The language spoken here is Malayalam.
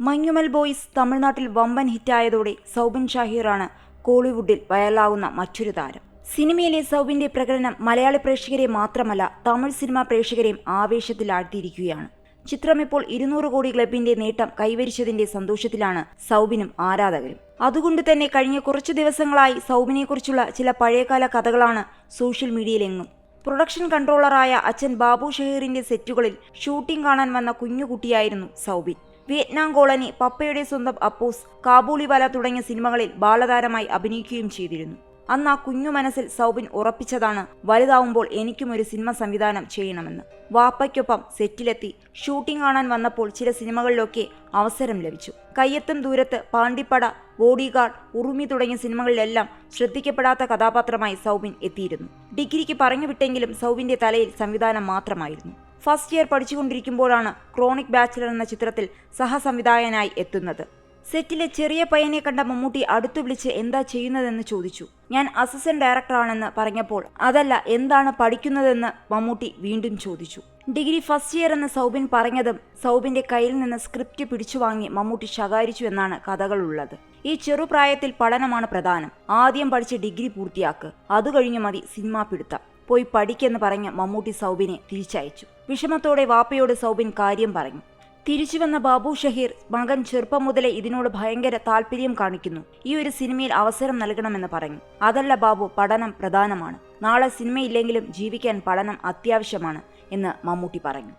മഞ്ഞുമൽ ബോയ്സ് തമിഴ്നാട്ടിൽ വമ്പൻ ഹിറ്റായതോടെ സൗബിൻ ഷാഹിറാണ് കോളിവുഡിൽ വയലാകുന്ന മറ്റൊരു താരം. സിനിമയിലെ സൗബിന്റെ പ്രകടനം മലയാളി പ്രേക്ഷകരെ മാത്രമല്ല തമിഴ് സിനിമാ പ്രേക്ഷകരെയും ആവേശത്തിലാഴ്ത്തിയിരിക്കുകയാണ്. ചിത്രം ഇപ്പോൾ ഇരുന്നൂറ് കോടി ക്ലബിന്റെ നേട്ടം കൈവരിച്ചതിന്റെ സന്തോഷത്തിലാണ് സൗബിനും ആരാധകരും. അതുകൊണ്ട് തന്നെ കഴിഞ്ഞ കുറച്ചു ദിവസങ്ങളായി സൗബിനെക്കുറിച്ചുള്ള ചില പഴയകാല കഥകളാണ് സോഷ്യൽ മീഡിയയിലെങ്ങും. പ്രൊഡക്ഷൻ കൺട്രോളറായ അച്ഛൻ ബാബു ഷഹീറിന്റെ സെറ്റുകളിൽ ഷൂട്ടിംഗ് കാണാൻ വന്ന കുഞ്ഞുകുട്ടിയായിരുന്നു സൗബിൻ. വിയറ്റ്നാം കോളനി പപ്പയുടെ സ്വന്തം അപ്പൂസ് കാബൂളിവാല തുടങ്ങിയ സിനിമകളിൽ ബാലതാരമായി അഭിനയിക്കുകയും ചെയ്തിരുന്നു. അന്ന് ആ കുഞ്ഞു മനസ്സിൽ സൗബിൻ ഉറപ്പിച്ചതാണ് വലുതാവുമ്പോൾ എനിക്കും ഒരു സിനിമ സംവിധാനം ചെയ്യണമെന്ന്. വാപ്പയ്ക്കൊപ്പം സെറ്റിലെത്തി ഷൂട്ടിംഗ് കാണാൻ വന്നപ്പോൾ ചില സിനിമകളിലൊക്കെ അവസരം ലഭിച്ചു. കയ്യെത്തും ദൂരത്ത് പാണ്ടിപ്പട ബോഡിഗാർഡ് ഉറുമി തുടങ്ങിയ സിനിമകളിലെല്ലാം ശ്രദ്ധിക്കപ്പെടാത്ത കഥാപാത്രമായി സൗബിൻ എത്തിയിരുന്നു. ഡിഗ്രിക്ക് പറഞ്ഞു വിട്ടെങ്കിലും സൗബിന്റെ തലയിൽ സംവിധാനം മാത്രമായിരുന്നു. ഫസ്റ്റ് ഇയർ പഠിച്ചുകൊണ്ടിരിക്കുമ്പോഴാണ് ക്രോണിക് ബാച്ചിലർ എന്ന ചിത്രത്തിൽ സഹസംവിധായകനായി എത്തുന്നത്. സെറ്റിലെ ചെറിയ പയ്യനെ കണ്ട മമ്മൂട്ടി അടുത്തു വിളിച്ച് എന്താ ചെയ്യുന്നതെന്ന് ചോദിച്ചു. ഞാൻ അസിസ്റ്റന്റ് ഡയറക്ടറാണെന്ന് പറഞ്ഞപ്പോൾ അതല്ല എന്താണ് പഠിക്കുന്നതെന്ന് മമ്മൂട്ടി വീണ്ടും ചോദിച്ചു. ഡിഗ്രി ഫസ്റ്റ് ഇയർ എന്ന് സൗബിൻ പറഞ്ഞതും സൗബിന്റെ കയ്യിൽ നിന്ന് സ്ക്രിപ്റ്റ് പിടിച്ചു വാങ്ങി മമ്മൂട്ടി ശകാരിച്ചു എന്നാണ് കഥകളുള്ളത്. ഈ ചെറുപ്രായത്തിൽ പഠനമാണ് പ്രധാനം. ആദ്യം പഠിച്ച് ഡിഗ്രി പൂർത്തിയാക്ക്. അത് കഴിഞ്ഞു മതി സിനിമാ പിടുത്തം. പോയി പഠിക്കെന്ന് പറഞ്ഞ് മമ്മൂട്ടി സൗബിനെ തിരിച്ചയച്ചു. വിഷമത്തോടെ വാപ്പയോട് സൗബിൻ കാര്യം പറഞ്ഞു. തിരിച്ചുവന്ന ബാബു ഷഹീർ മകൻ ചെറുപ്പം മുതലേ ഇതിനോട് ഭയങ്കര താല്പര്യം കാണിക്കുന്നു. ഈ ഒരു സിനിമയിൽ അവസരം നൽകണമെന്ന് പറഞ്ഞു. അതല്ല ബാബു പഠനം പ്രധാനമാണ്. നാളെ സിനിമയില്ലെങ്കിലും ജീവിക്കാൻ പഠനം അത്യാവശ്യമാണ് എന്ന് മമ്മൂട്ടി പറഞ്ഞു.